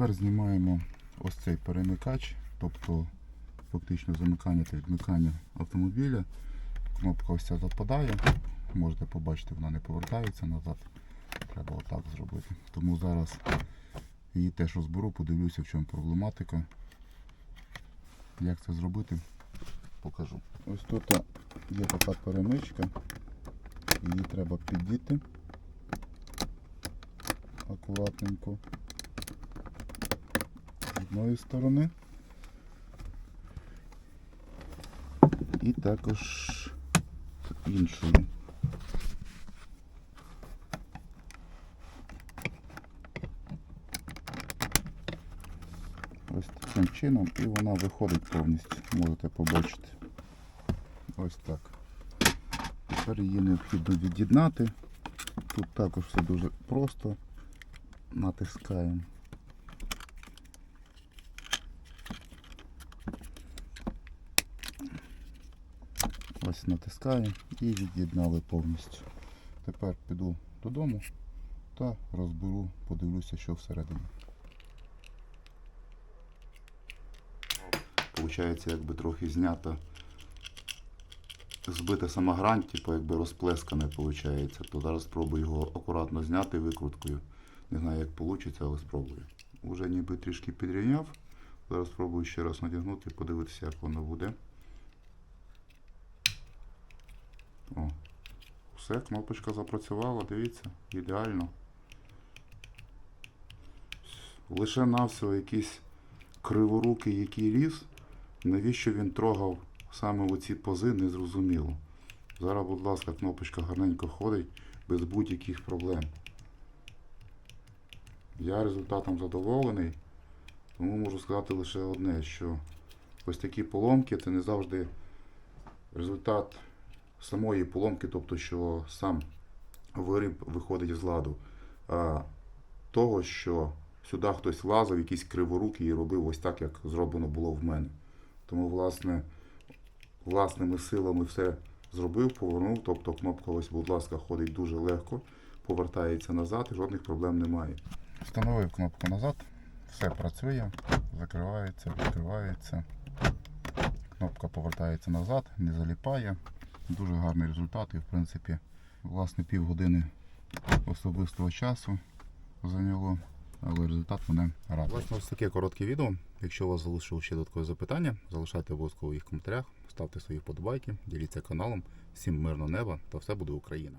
Тепер знімаємо ось цей перемикач, тобто фактично замикання та відмикання автомобіля. Кнопка ось ця западає. Можете побачити, вона не повертається назад. Треба отак зробити. Тому зараз її теж розберу, подивлюся, в чому проблематика. Як це зробити, покажу. Ось тут є така перемичка. Її треба піддіти акуратненько одної сторони. І також іншої. Ось таким чином і вона виходить повністю, можете побачити. Ось так. Тепер її необхідно від'єднати. Тут також все дуже просто. Натискаємо. Ось натискаємо і від'єднали повністю. Тепер піду додому та розберу, подивлюся, що всередині. Получається, якби трохи знята збита сама грань, типу якби розплескане виходить. То зараз спробую його акуратно зняти викруткою. Не знаю, як вийде, але спробую. Уже ніби трішки підрівняв. Зараз спробую ще раз надягнути подивитися, як воно буде. Все, кнопочка запрацювала, дивіться, ідеально. Лише навсього якийсь криворукий, який ліз. Навіщо він трогав саме оці пози, не зрозуміло. Зараз, будь ласка, кнопочка гарненько ходить без будь-яких проблем. Я результатом задоволений, тому можу сказати лише одне, що ось такі поломки це не завжди результат самої поломки, тобто що сам виріб виходить з ладу, а того, що сюди хтось влазив, якісь криворуки і робив ось так, як зроблено було в мене. Тому, власне, власними силами все зробив, повернув. Тобто кнопка, ось, будь ласка, ходить дуже легко, повертається назад і жодних проблем немає. Встановив кнопку назад, все працює, закривається, відкривається. Кнопка повертається назад, не заліпає. Дуже гарний результат і в принципі, власне, півгодини особистого часу зайняло, але результат мене радує. Власне, ось таке коротке відео. Якщо у вас залишилося ще додаткові запитання, залишайте обов'язково їх в коментарях, ставте свої вподобайки, діліться каналом. Всім мирного неба та все буде Україна!